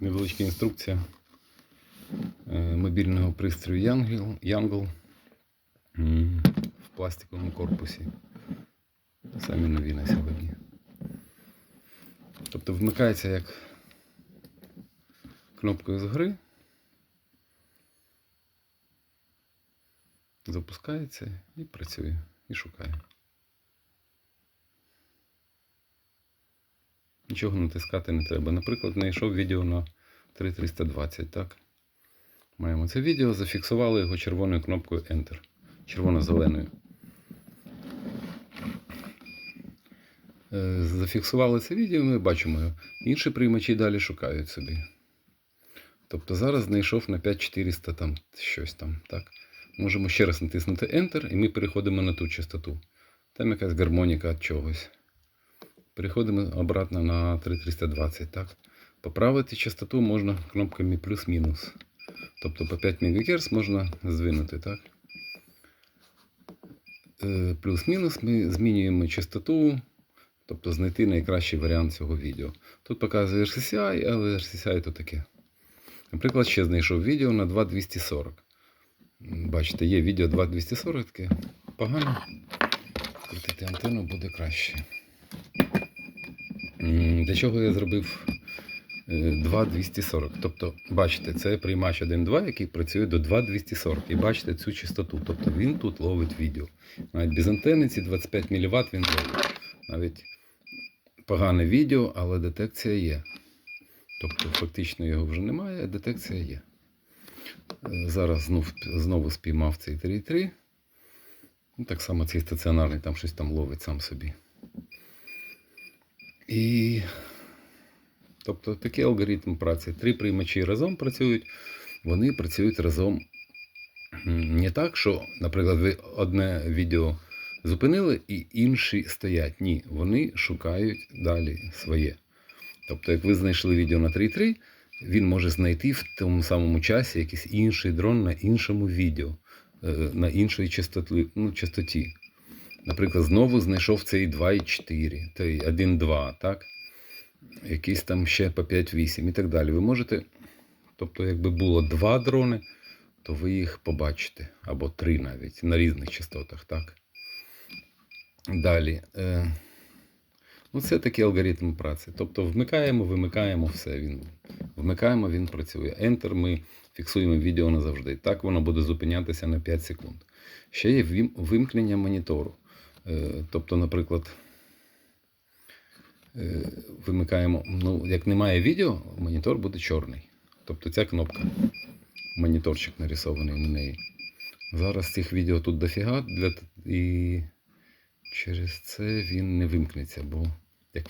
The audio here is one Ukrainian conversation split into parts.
Невеличка інструкція е, мобільного пристрою Янгл, в пластиковому корпусі. Самі нові на сьогодні. Тобто вмикається як кнопкою згори. Запускається і працює, і шукає. Нічого натискати не треба. Наприклад, знайшов відео на 3320, так? Маємо це відео, зафіксували його червоною кнопкою Enter. Червоно-зеленою. Е, Зафіксували це відео, ми бачимо його. Інші приймачі далі шукають собі. Тобто зараз знайшов на 5400 там щось там, так? Можемо ще раз натиснути Enter, і ми переходимо на ту частоту. Там якась гармоніка чогось. Переходимо обратно на 3320, так? Поправити частоту можна кнопками плюс-мінус. Тобто по 5 МГц можна звинути, так? Е, Плюс-мінус ми змінюємо частоту, тобто знайти найкращий варіант цього відео. Тут показує RCCI, але RCCI то таке. Наприклад, ще знайшов відео на 2240. Бачите, є відео 2240, таке погано. Крутити антенну буде краще. Для чого я зробив е, 2240? Тобто, бачите, це приймач 1.2, який працює до 2240. І бачите цю частоту. Тобто він тут ловить відео. Навіть без антени ці 25 мВт він ловить. Навіть погане відео, але детекція є. Тобто, фактично його вже немає, а детекція є. Е, Зараз знов, знову спіймав цей 3.3. Ну, так само цей стаціонарний там щось там ловить сам собі. І тобто такий алгоритм праці. Три приймачі разом працюють, вони працюють разом не так, що, наприклад, ви одне відео зупинили і інші стоять. Ні, вони шукають далі своє. Тобто, як ви знайшли відео на 3.3, він може знайти в тому самому часі якийсь інший дрон на іншому відео, е, на іншій частоті. Наприклад, знову знайшов цей 2,4, той 1,2, так? Якийсь там ще по 5,8 і так далі. Ви можете, тобто, якби було два дрони, то ви їх побачите, або три навіть, на різних частотах, так? Далі. Е, ну, це такий алгоритм праці. Тобто вмикаємо, вимикаємо все. Він, вмикаємо, він працює. Enter ми фіксуємо відео назавжди. Так воно буде зупинятися на 5 секунд. Ще є вимкнення монітору. Е, Тобто, наприклад, е, вимикаємо, ну, як немає відео, монітор буде чорний. Тобто ця кнопка, моніторчик нарисований на неї. Зараз цих відео тут дофіга, для, і через це він не вимкнеться, бо як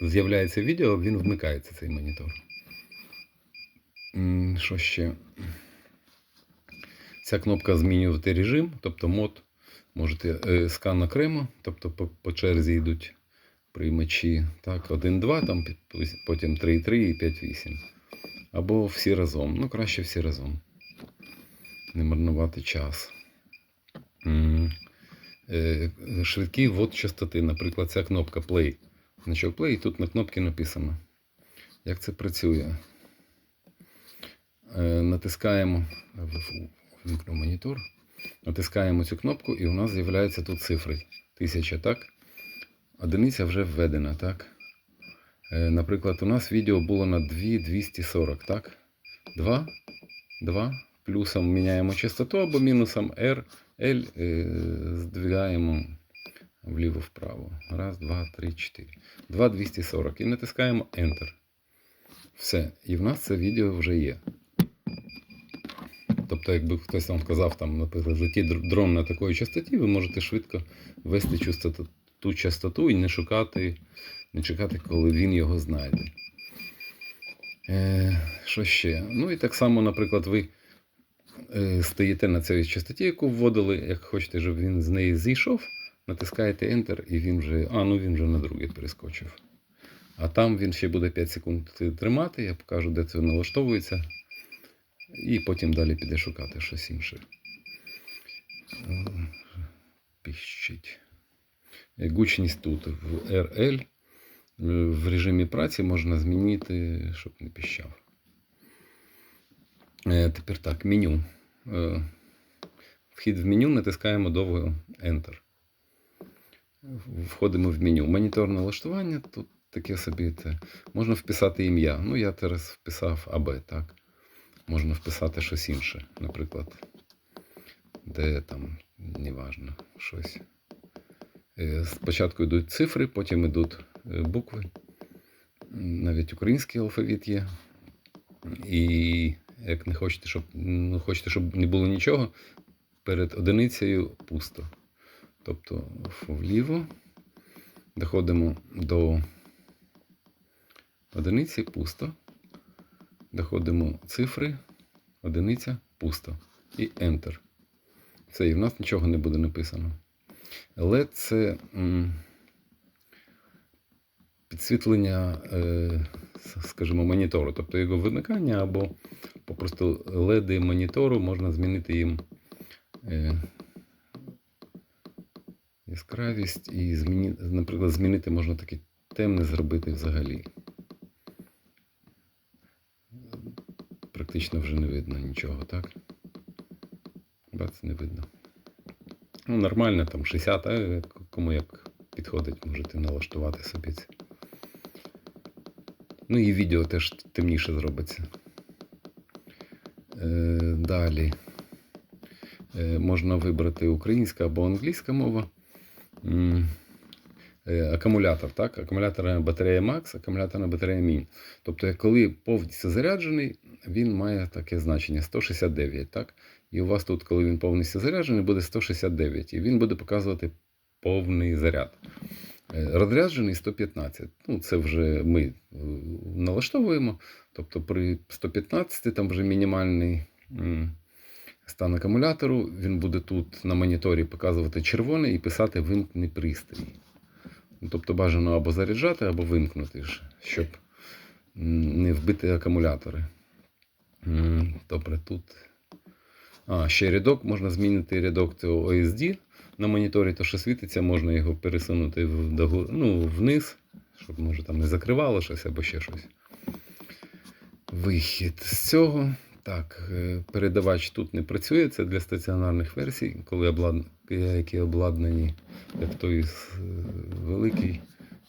з'являється відео, він вмикається цей монітор. Що ще? Ця кнопка змінювати режим, тобто мод. Можете е, скан окремо, тобто по, по черзі йдуть приймачі. Так, 1-2, там потім 3-3 і 5-8. Або всі разом. Ну, краще всі разом. Не марнувати час. Е, Швидкий ввод частоти. Наприклад, ця кнопка Play. Значок Play, і тут на кнопці написано. Як це працює? Е, Натискаємо. в- Вимкну монітор. Натискаємо цю кнопку, і у нас з'являються тут цифри. Тисяча, так? Одиниця вже введена, так? Е, Наприклад, у нас відео було на 2240, так? 2, 2. Плюсом міняємо частоту або мінусом R, L е, здвигаємо вліво-вправо. Раз, два, три, чотири. 2240. І натискаємо Enter. Все. І в нас це відео вже є. Тобто, якби хтось вам сказав, там, наприклад, летить др- дрон на такій частоті, ви можете швидко ввести ту частоту і не шукати, не чекати, коли він його знайде. Е, що ще? Ну і так само, наприклад, ви е, стоїте на цій частоті, яку вводили, як хочете, щоб він з неї зійшов, натискаєте Enter, і він вже. А, ну він вже на другий перескочив. А там він ще буде 5 секунд тримати, я покажу, де це налаштовується. І потім далі піде шукати щось інше. Е, Піщить. Е, Гучність тут в RL. в режимі праці можна змінити, щоб не піщав. Е, Тепер так, меню. Е, Вхід в меню натискаємо довго Enter. Входимо в меню. Моніторне налаштування. Тут таке собі. Це. Можна вписати ім'я. Ну, я зараз вписав АБ, так. Можна вписати щось інше. Наприклад, де там, неважно, щось. Е, Спочатку йдуть цифри, потім йдуть е, букви. Навіть український алфавіт є. І як не хочете, щоб, ну, хочете, щоб не було нічого, перед одиницею пусто. Тобто вліво доходимо до одиниці пусто. Доходимо цифри, одиниця пусто. І Enter. Все, і в нас нічого не буде написано. LED це підсвітлення, е, скажімо, монітору, тобто його вимикання або попросту LED монітору можна змінити їм е, яскравість і наприклад, змінити можна таке темне зробити взагалі. Практично вже не видно нічого, так? Бац, не видно. Ну, нормально, там 60, а кому як підходить, можете налаштувати собі це. Ну і відео теж темніше зробиться. Е, далі. Е, можна вибрати українська або англійська мова. Е, Акумулятор, так? Акумуляторна батарея Max, акумуляторна батарея Min. Тобто, коли повністю заряджений, він має таке значення 169, так? І у вас тут, коли він повністю заряджений, буде 169. І він буде показувати повний заряд. Е, Розряджений 115. Ну, це вже ми е, налаштовуємо. Тобто при 115 там вже мінімальний стан акумулятору. Він буде тут на моніторі показувати червоний і писати вимкни пристрій. Ну, Тобто бажано або заряджати, або вимкнути, щоб не вбити акумулятори. Добре, тут. А, ще рядок, можна змінити рядок цього OSD на моніторі, то що світиться, можна його пересунути вдогу, ну, вниз, щоб може там не закривало щось або ще щось. Вихід з цього. Так, е, передавач тут не працює, це для стаціонарних версій, коли облад... які обладнані, як той е, великий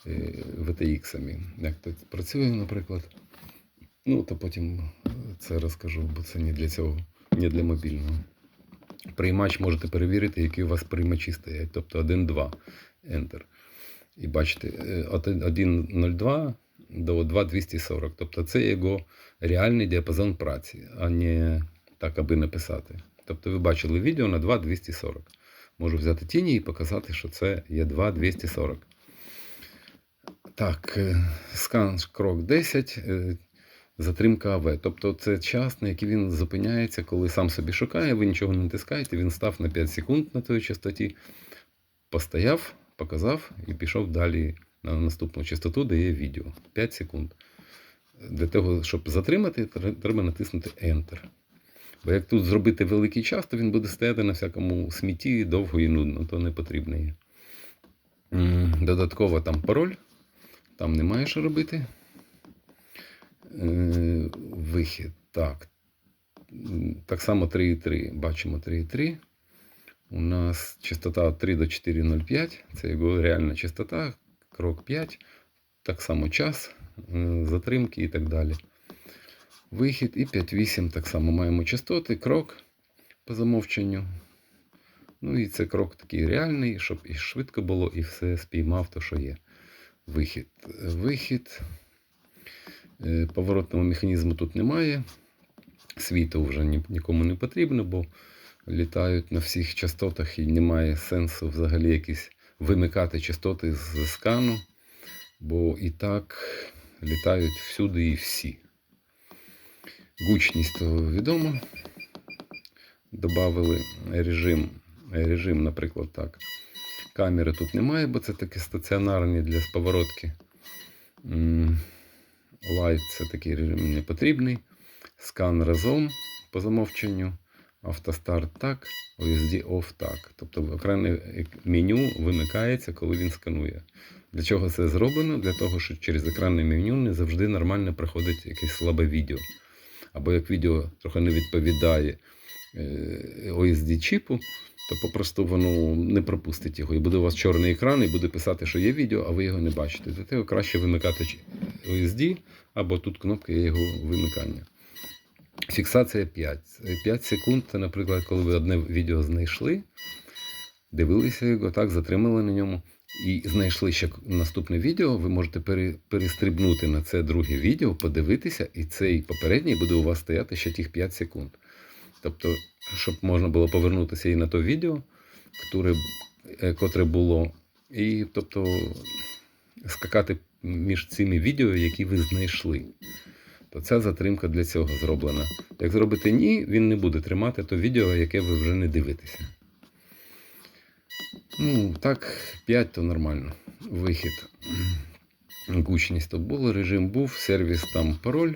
е, VTX. Як тут працює, наприклад. Ну, то потім це розкажу, бо це не для цього, не для мобільного. Приймач можете перевірити, які у вас приймачі стоять. Тобто 1.2 Enter. І бачите, е, от 1.02 до 2.240. Тобто це його реальний діапазон праці, а не так, аби написати. Тобто ви бачили відео на 2.240. Можу взяти тіні і показати, що це є 2.240. Так, е, скан крок 10. е, Затримка АВ. Тобто це час, на який він зупиняється, коли сам собі шукає, ви нічого не натискаєте, він став на 5 секунд на той частоті, постояв, показав і пішов далі на наступну частоту, де є відео. 5 секунд. Для того, щоб затримати, треба натиснути Enter. Бо як тут зробити великий час, то він буде стояти на всякому смітті довго і нудно, то не потрібно є. Додатково там пароль, там немає що робити. Е, Вихід. Так. Так само 3,3. Бачимо 3,3. У нас частота 3 до 4,05. Це його реальна частота. Крок 5. Так само час, е, затримки і так далі. Вихід і 5,8. Так само маємо частоти, крок по замовченню. Ну і це крок такий реальний, щоб і швидко було, і все спіймав то, що є. Вихід. Вихід. Е, Поворотного механізму тут немає. Світу вже нікому не потрібно, бо літають на всіх частотах і немає сенсу взагалі якісь вимикати частоти з скану, бо і так літають всюди і всі. Гучність то відомо. Добавили режим, режим, наприклад, так. Камери тут немає, бо це такі стаціонарні для поворотки. М, Light це такий режим не потрібний. Скан разом по замовченню. Автостарт так, OSD off так. Тобто окреме меню вимикається, коли він сканує. Для чого це зроблено? Для того, що через екранне меню не завжди нормально проходить якесь слабе відео. Або як відео трохи не відповідає е, OSD чіпу, то попросту воно не пропустить його. І буде у вас чорний екран, і буде писати, що є відео, а ви його не бачите. Для того краще вимикати OSD, або тут кнопка його вимикання. Фіксація 5. 5 секунд це, наприклад, коли ви одне відео знайшли, дивилися його, так, затримали на ньому. І знайшли ще наступне відео, ви можете пере- перестрибнути на це друге відео, подивитися, і цей попередній буде у вас стояти ще тих 5 секунд. Тобто, щоб можна було повернутися і на то відео, котре, е, було, і тобто скакати між цими відео, які ви знайшли. То ця затримка для цього зроблена. Як зробите ні, він не буде тримати то відео, яке ви вже не дивитеся. Ну, так, 5 то нормально. Вихід. Гучність то було, режим був, сервіс там пароль,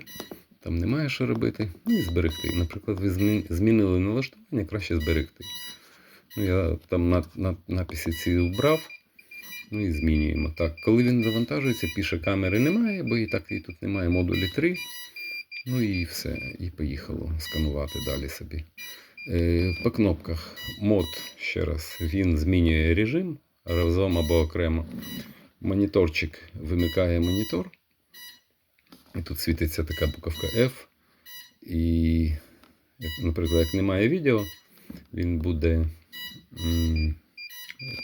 там немає що робити. Ну і зберегти. Наприклад, ви змінили налаштування, краще зберегти. Ну, я там на, на, написи ці убрав. Ну і змінюємо. Так, коли він завантажується, пише камери немає, бо і так і тут немає модулі 3. Ну і все. І поїхало сканувати далі собі. Е, По кнопках мод ще раз він змінює режим разом або окремо. Моніторчик вимикає монітор. І тут світиться така буковка F. І, наприклад, як немає відео, він буде м,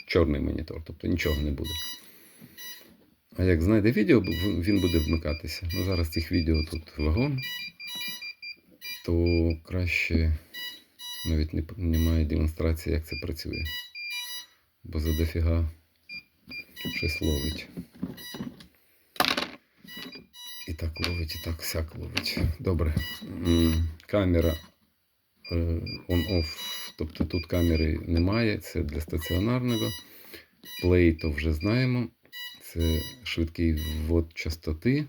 чорний монітор, тобто нічого не буде. А як знайде відео, він буде вмикатися. Ну, зараз цих відео тут вагон, то краще навіть не, немає демонстрації, як це працює. Бо за дофіга щось ловить. І так ловить, і так сяк ловить. Добре. Камера е, on-off, тобто тут камери немає, це для стаціонарного. Play то вже знаємо. Це швидкий ввод частоти.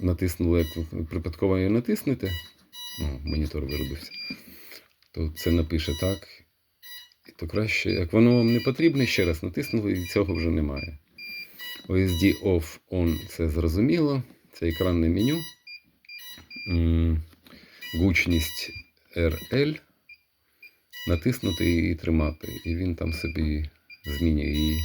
Натиснули, як припадково її натиснете. О, монітор виробився. То це напише так. І то краще, як воно вам не потрібне, ще раз натиснули, і цього вже немає. OSD off on це зрозуміло. Це екранне меню. Гучність RL. Натиснути і тримати. І він там собі змінює її.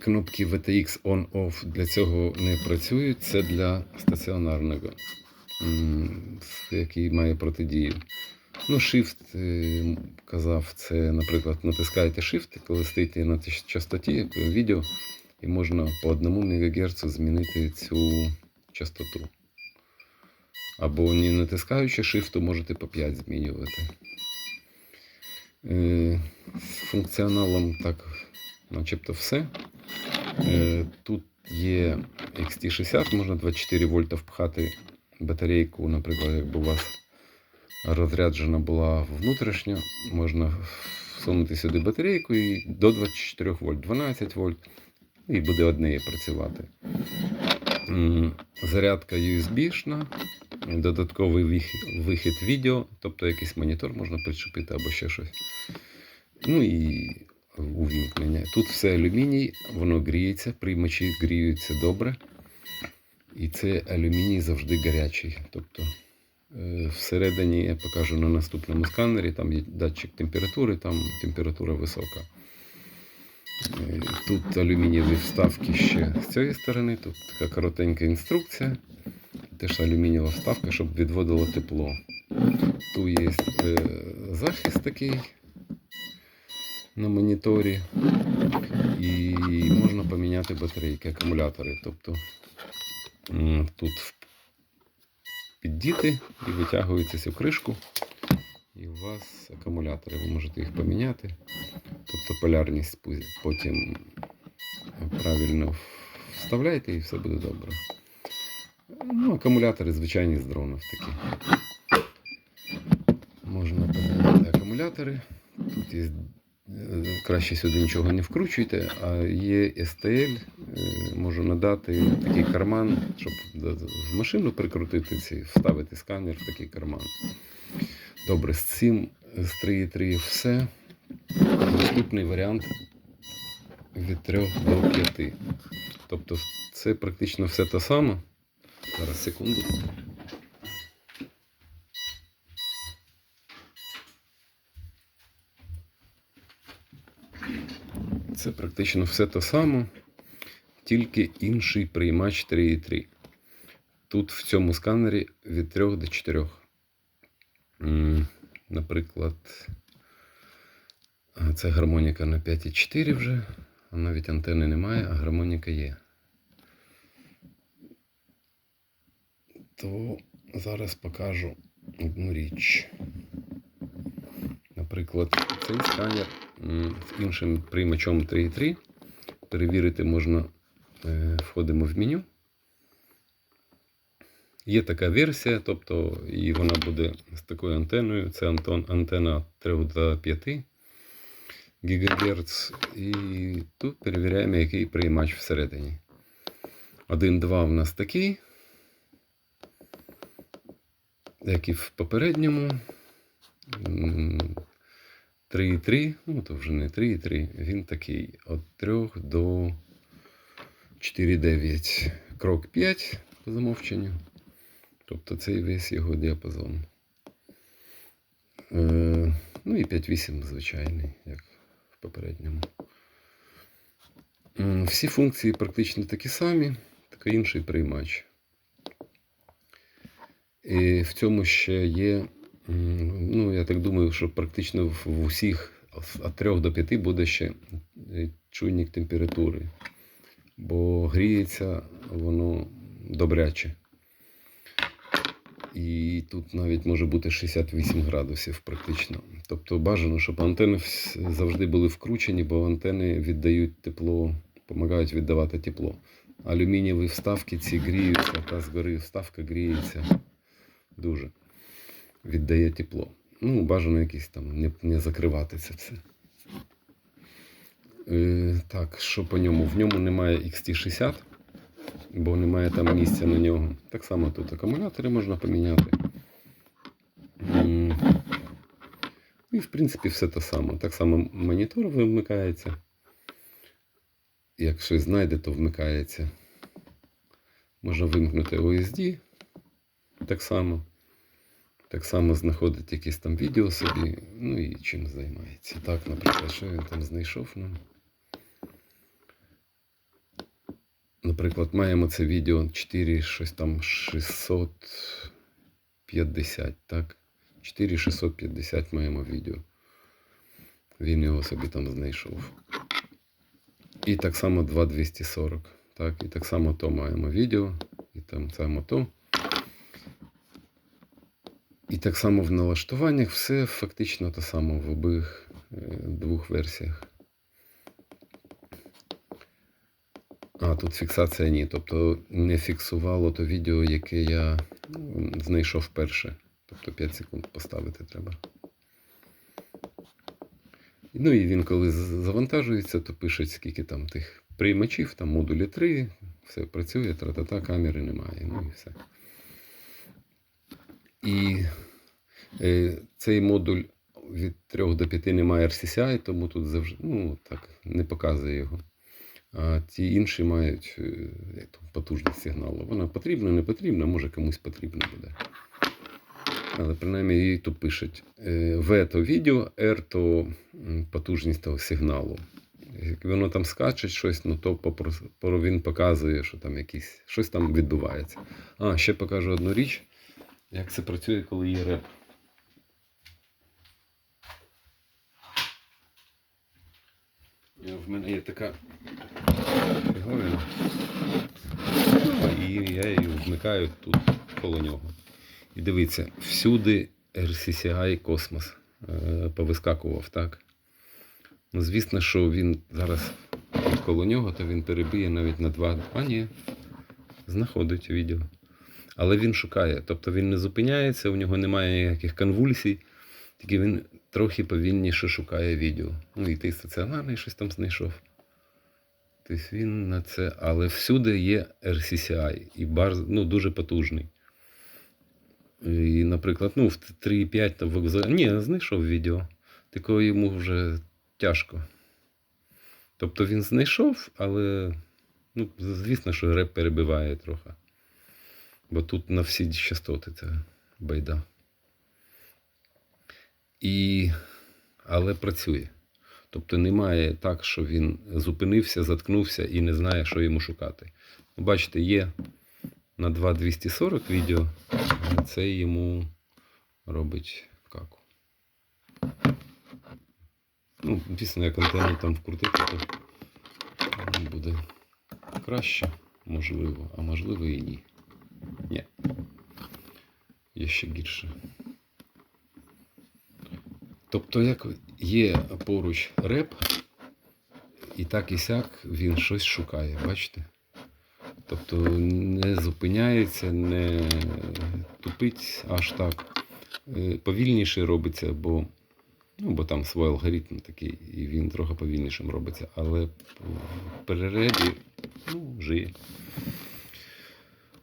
Кнопки VTX on-off для цього не працюють. Це для стаціонарного, який має протидію. Ну, Shift е, казав, це, наприклад, натискаєте Shift, коли стоїте на частоті відео, і можна по 1 МГц змінити цю частоту. Або не натискаючи Shift, можете по 5 змінювати. Е, З функціоналом так, начебто все. Е, Тут є XT60, можна 24 вольта впхати батарейку, наприклад, якби у вас розряджена була внутрішня, можна всунути сюди батарейку і до 24 вольт, 12 вольт, і буде одне працювати. Зарядка USB-шна, додатковий вихід відео, тобто якийсь монітор можна причепити або ще щось. Ну і увімкнення. Тут все алюміній, воно гріється, приймачі гріються добре. І це алюміній завжди гарячий. Тобто е, всередині я покажу на наступному сканері, там є датчик температури, там температура висока. Е, Тут алюмінієві вставки ще з цієї сторони, тут така коротенька інструкція. Теж алюмінієва вставка, щоб відводило тепло. Тут є е, захист такий на моніторі. І можна поміняти батарейки, акумулятори. Тобто тут піддіти і витягується цю кришку. І у вас акумулятори, ви можете їх поміняти. Тобто полярність потім правильно вставляєте і все буде добре. Ну, акумулятори звичайні з дронів такі. Можна поміняти акумулятори. Тут є краще сюди нічого не вкручуйте, а є STL, е, можу надати такий карман, щоб в машину прикрутити ці, вставити сканер в такий карман. Добре, з цим з 3.3 все. Наступний варіант від 3 до 5. Тобто це практично все те саме. Зараз секунду. Це практично все те саме, тільки інший приймач 3.3. Тут в цьому сканері від 3 до 4. Наприклад, це гармоніка на 5,4 вже, а навіть антени немає, а гармоніка є. То зараз покажу одну річ. Наприклад, цей сканер з іншим приймачом 3.3 перевірити можна, е, входимо в меню. Є така версія, тобто і вона буде з такою антеною. Це антон, антена 3 до 5 ГГц. І тут перевіряємо, який приймач всередині. 1.2 в нас такий, як і в попередньому. М, 3,3, ну то вже не 3,3, він такий від 3 до 4,9. Крок 5 по замовченню. Тобто цей весь його діапазон. Е, ну і 5,8 звичайний, як в попередньому. М, Всі функції практично такі самі, тільки інший приймач. І в цьому ще є, ну, я так думаю, що практично в усіх від 3 до 5 буде ще е, чуйник температури, бо гріється воно добряче. І тут навіть може бути 68 градусів практично. Тобто бажано, щоб антени завжди були вкручені, бо антени віддають тепло, допомагають віддавати тепло. Алюмінієві вставки ці гріються, та згори вставка гріється дуже. Віддає тепло. Ну, бажано якісь там не, не закривати це все. Е, так, що по ньому? В ньому немає XT60, бо немає там місця на нього. Так само тут акумулятори можна поміняти. І, в принципі, все те саме. Так само монітор вимикається. Як щось знайде, то вмикається. Можна вимкнути OSD. Так само. Так само знаходить якісь там відео собі, ну і чим займається. Так, наприклад, що він там знайшов нам. Наприклад, маємо це відео 4, щось там 650, так? 4650 маємо відео. Він його собі там знайшов. І так само 2240. Так, і так само то маємо відео, і там само то. І так само в налаштуваннях все фактично те саме в обох е, двох версіях. А, тут фіксація ні. Тобто не фіксувало то відео, яке я знайшов перше. Тобто 5 секунд поставити треба. Ну і він коли завантажується, то пише, скільки там тих приймачів, там модулі 3, все працює, тра-та-та, камери немає. Ну і все. І цей модуль від 3 до 5 немає RCCI, тому тут завжди ну, так, не показує його. А ті інші мають е, як то, потужність сигналу. Вона потрібна, не потрібна, може комусь потрібна буде. Але принаймні її тут пишуть. е, В то відео, R то потужність того сигналу. Як воно там скаче щось, ну то він показує, що там якісь, щось там відбувається. А, ще покажу одну річ, як це працює, коли є реп. В мене є така фіговина. І я її вмикаю тут коло нього. І дивіться, всюди RCCI космос е, повискакував, так? Ну, звісно, що він зараз коло нього, то він перебіє навіть на два. А ні, знаходить відео. Але він шукає, тобто він не зупиняється, у нього немає ніяких конвульсій, Тільки він трохи повільніше шукає відео. Ну, і ти стаціонарний щось там знайшов. Тобто він на це. Але всюди є RCCI і бар ну, дуже потужний. І, наприклад, ну, в 3.5 там вокзал. Ні, знайшов відео. Такого йому вже тяжко. Тобто він знайшов, але ну, звісно, що реп перебиває трохи. Бо тут на всі частоти це байда. І... Але працює. Тобто немає так, що він зупинився, заткнувся і не знає, що йому шукати. Ну, Бачите, є на 2.240 відео, це йому робить каку. Ну, дійсно, як антенну там вкрутити, то буде краще, можливо, а можливо і ні. Ні. Є ще гірше. Тобто, як є поруч реп, і так і сяк він щось шукає, бачите? Тобто не зупиняється, не тупить аж так. Е, Повільніше робиться, бо, ну, бо там свій алгоритм такий, і він трохи повільнішим робиться, але в переребі ну, жиє.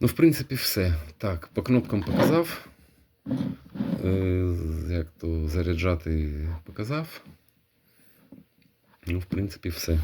Ну, в принципі, все. Так, по кнопкам показав. Як то заряджати показав. Ну, в принципі, все.